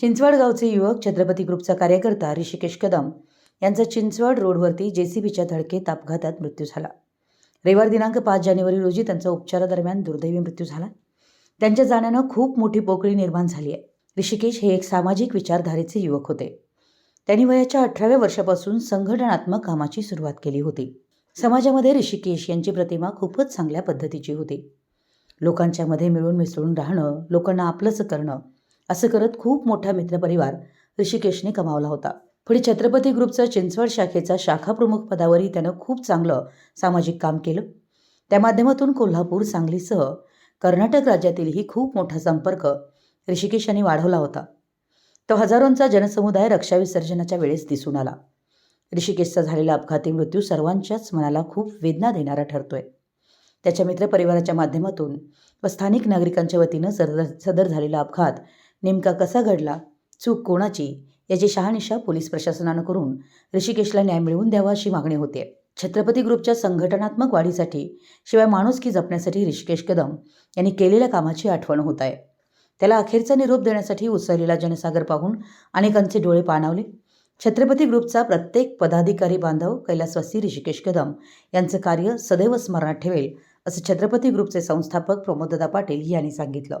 चिंचवड गावचे युवक छत्रपती ग्रुपचा कार्यकर्ता ऋषिकेश कदम यांचा चिंचवड रोडवरती जेसीबीच्या धडकेत अपघातात मृत्यू झाला. रविवार दिनांक पाच जानेवारी रोजी त्यांचा उपचारादरम्यान दुर्दैवी मृत्यू झाला. त्यांच्या जाण्यानं खूप मोठी पोकळी निर्माण झाली आहे. ऋषिकेश हे एक सामाजिक विचारधारेचे युवक होते. त्यांनी वयाच्या अठराव्या वर्षापासून संघटनात्मक कामाची सुरुवात केली होती. समाजामध्ये ऋषिकेश यांची प्रतिमा खूपच चांगल्या पद्धतीची होती. लोकांच्यामध्ये मिळून मिसळून राहणं लोकांना आपलंच करणं असं करत खूप मोठा मित्रपरिवार ऋषिकेशने कमावला होता. पुढे छत्रपती ग्रुपचा चिंचवड शाखेचा शाखा प्रमुख पदावरही त्यानं खूप चांगलं सामाजिक काम केलं. त्या माध्यमातून कोल्हापूर सांगलीसह कर्नाटक राज्यातीलही खूप मोठा संपर्क ऋषिकेश यांनी वाढवला होता. तो हजारोंचा जनसमुदाय रक्षा विसर्जनाच्या वेळेस दिसून आला. ऋषिकेशचा झालेला अपघाती मृत्यू सर्वांच्याच मनाला खूप वेदना देणारा ठरतोय. त्याच्या मित्रपरिवाराच्या माध्यमातून व स्थानिक नागरिकांच्या वतीनं सदर सदर झालेला अपघात नेमका कसा घडला? चूक कोणाची? याची शहानिशा पोलीस प्रशासनानं करून ऋषिकेशला न्याय मिळवून द्यावा अशी मागणी होते. छत्रपती ग्रुपच्या संघटनात्मक वाढीसाठी शिवाय माणुसकी जपण्यासाठी ऋषिकेश कदम यांनी केलेल्या कामाची आठवण होत आहे. त्याला अखेरचा निरोप देण्यासाठी उसळलेला जनसागर पाहून अनेकांचे डोळे पाणावले. छत्रपती ग्रुपचा प्रत्येक पदाधिकारी बांधव कैलासवासी ऋषिकेश कदम यांचं कार्य सदैव स्मरणात ठेवेल असं छत्रपती ग्रुपचे संस्थापक प्रमोददा पाटील यांनी सांगितलं.